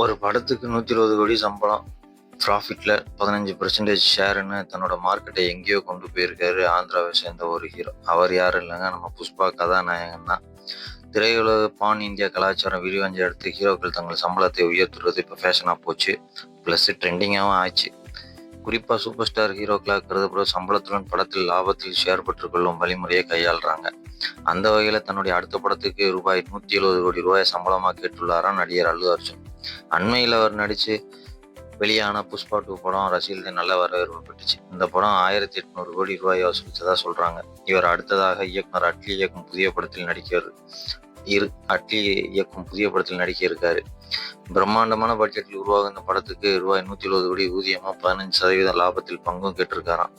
ஒரு படத்துக்கு நூற்றி இருபது கோடி சம்பளம். ப்ராஃபிட்டில் பதினஞ்சு பர்சன்டேஜ் ஷேருன்னு தன்னோட மார்க்கெட்டை எங்கேயோ கொண்டு போயிருக்காரு ஆந்திராவை சேர்ந்த ஒரு ஹீரோ அவர் யாரும் இல்லைங்க? நம்ம புஷ்பா கதாநாயகன் தான். திரையுலக பான் இந்தியா கலாச்சாரம் விரிவஞ்ச எடுத்து ஹீரோக்கள் தங்கள் சம்பளத்தை உயர்த்துறது இப்போ ஃபேஷனாக போச்சு. ப்ளஸ் ட்ரெண்டிங்காகவும் ஆச்சு. குறிப்பாக சூப்பர் ஸ்டார் ஹீரோக்களாக கருதப்படும் சம்பளத்துடன் படத்தில் லாபத்தில் ஷேர் பெற்றுக்கொள்ளும் வழிமுறையை கையாளுறாங்க. அந்த வகையில் தன்னுடைய அடுத்த படத்துக்கு ரூபாய் நூற்றி எழுபது கோடி ரூபாய் சம்பளமாக கேட்டுள்ளாராம் நடிகர் அல்லு அர்ஜுன். அண்மையில் அவர் நடித்து வெளியான புஷ்பா டூ படம் ரசிகர்கள் நல்ல வரவேற்பு பெற்றுச்சு. இந்த படம் ஆயிரத்தி எட்நூறு கோடி ரூபாய் வசூலித்ததாக சொல்றாங்க. இவர் அடுத்ததாக இயக்குனர் அட்லி இயக்கும் புதிய படத்தில் நடிக்கிறார் இரு அட்லி இயக்கும் புதிய படத்தில் நடிக்க இருக்காரு பிரம்மாண்டமான பட்ஜெட்டில் உருவாகும் இந்த படத்துக்கு ரூபாய் நூத்தி எழுபது கோடி ஊதியமாக பதினஞ்சு சதவீத லாபத்தில் பங்கும் கேட்டிருக்காராம்.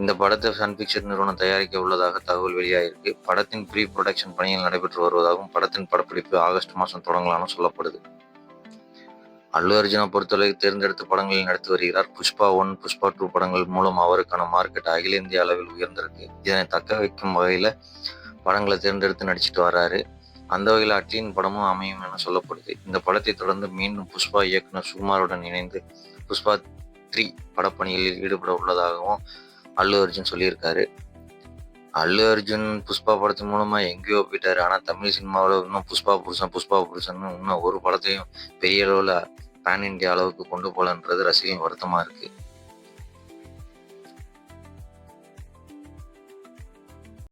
இந்த படத்தை சன் பிக்சர் நிறுவனம் தயாரிக்க உள்ளதாக தகவல் வெளியாகிருக்கு படத்தின் ப்ரீ ப்ரொடக்ஷன் பணிகள் நடைபெற்று வருவதாகவும் படத்தின் படப்பிடிப்பு ஆகஸ்ட் மாதம் தொடங்கலாம்னு சொல்லப்படுது. அல்லு அர்ஜுனை பொறுத்தவரை தேர்ந்தெடுத்த படங்களில் நடித்து வருகிறார். புஷ்பா ஒன் புஷ்பா டூ படங்கள் மூலம் அவருக்கான மார்க்கெட் அகில இந்திய அளவில் உயர்ந்திருக்கு. இதனை தக்க வைக்கும் வகையில் படங்களை தேர்ந்தெடுத்து நடிச்சிட்டு வராரு. அந்த வகையில் அட்லியின் படமும் அமையும் என சொல்லப்படுது. இந்த படத்தை தொடர்ந்து மீண்டும் புஷ்பா இயக்குனர் சுகுமாருடன் இணைந்து புஷ்பா த்ரீ படப்பணிகளில் ஈடுபட உள்ளதாகவும் அல்லு அர்ஜுன் சொல்லியிருக்காரு. அல்லு அர்ஜுன் புஷ்பா படத்தின் மூலமா எங்கேயோ போயிட்டாரு. ஆனா தமிழ் சினிமாவில் இன்னும் புஷ்பா புருஷன் புஷ்பா புருஷன் இன்னும் ஒரு படத்தையும் பெரிய அளவில் பேன் இந்தியா அளவுக்கு கொண்டு போகலன்றது ரசிகன் வருத்தமா இருக்கு.